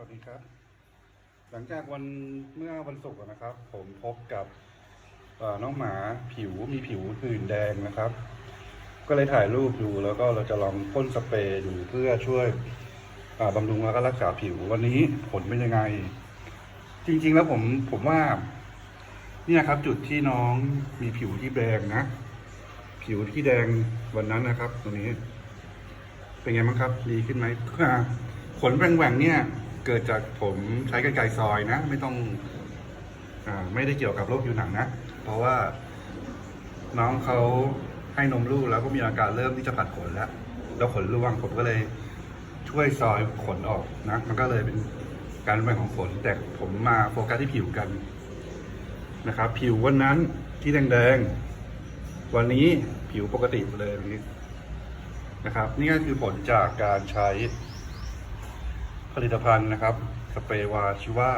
วัสดีครับ หลังจากวันเมื่อวันศุกร์นะครับ ผมพบกับน้องหมาผิวมีผิวผื่นแดงนะครับ ก็เลยถ่ายรูปดูแล้วก็เราจะลองพ่นสเปรย์ดูเพื่อช่วยบำรุงแล้วก็รักษาผิววันนี้ผลเป็นยังไง จริง ๆ แล้วผมผมว่าเนี่ยครับ จุดที่น้องมีผิวที่แดงนะ ผิวที่แดงวันนั้นนะครับ ตรงนี้ เป็นไงบ้างครับ ดีขึ้นไหมขนแหว่งๆเนี่ย เกิดจากผมใช้กรรไกรซอยนะ ไม่ต้องอไม่ได้เกี่ยวกับโรคผิวหนังนะ เพราะว่าน้องเขาให้นมลูกแล้วก็มีอาการเริ่มที่จะผัดขนแล้ว แล้วขนร่วงผมก็เลยช่วยซอยขนออกนะ มันก็เลยเป็นการแบ่งของขนแต่ผมมาโฟกัสที่ผิวกันนะครับ ผิววันนั้นที่แดงๆ วันนี้ผิวปกติเลยนี้นะครับ นี่ก็คือผลจากการใช้ ลิตภัณฑ์นะครับสเปรย์วาชิว่า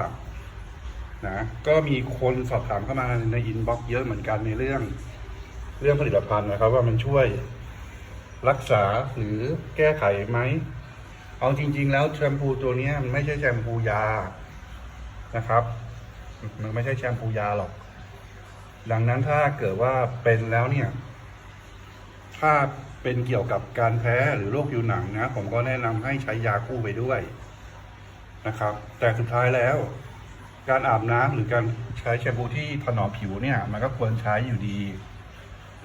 นะก็มีคนสอบถามเข้ามาในอินบ็อกซ์เยอะเหมือนกันในเรื่องเรื่องผลิตภัณฑ์นะครับ ว่ามันช่วยรักษาหรือแก้ไขไหม เอาจริง ๆ แล้วแชมพูตัวนี้มันไม่ใช่แชมพูยานะครับ มันไม่ใช่แชมพูยาหรอก ดังนั้นถ้าเกิดว่าเป็นแล้วเนี่ย ถ้าเป็นเกี่ยวกับการแพ้หรือโรคผิวหนังนะ ผมก็แนะนำให้ใช้ยาคู่ไปด้วย นะครับ แต่สุดท้ายแล้ว การอาบน้ำหรือการใช้แชมพูที่ถนอมผิวเนี่ย มันก็ควรใช้อยู่ดี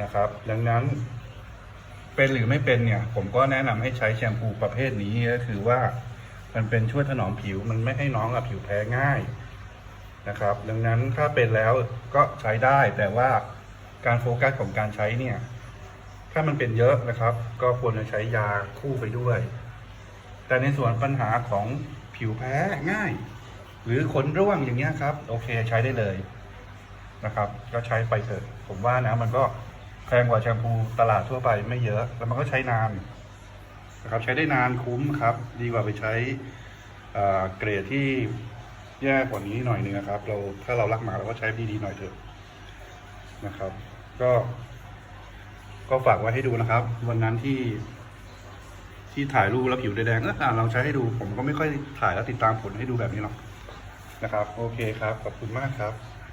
นะครับ ดังนั้น เป็นหรือไม่เป็นเนี่ย ผมก็แนะนำให้ใช้แชมพูประเภทนี้ก็คือว่ามันเป็นช่วยถนอมผิวมันไม่ให้น้องอะผิวแพ้ง่ายนะครับ ดังนั้นถ้าเป็นแล้วก็ใช้ได้แต่ว่าการโฟกัสของการใช้เนี่ย ถ้ามันเป็นเยอะนะครับ ก็ควรจะใช้ยาคู่ไปด้วย แต่ในส่วนปัญหาของ ผิวแพ้ง่าย หรือขนร่วงอย่างเงี้ยครับ โอเคใช้ได้เลยนะครับ ก็ใช้ไปเถอะผมว่านะมันก็แพงกว่าแชมพูตลาดทั่วไปไม่เยอะ แล้วมันก็ใช้นานนะครับ ใช้ได้นานคุ้มครับ ดีกว่าไปใช้เกรดที่แย่กว่านี้หน่อยนึงนะครับ เราถ้าเรารักหมาเราก็ใช้ดีๆหน่อยเถอะนะครับ ก็ ก็ฝากไว้ให้ดูนะครับ วันนั้นที่ ที่ถ่ายรูปแล้วผิวแดงๆเอออะลองใช้ให้ดู ผมก็ไม่ค่อยถ่ายแล้วติดตามผลให้ดูแบบนี้หรอกนะครับ โอเคครับ ขอบคุณมากครับ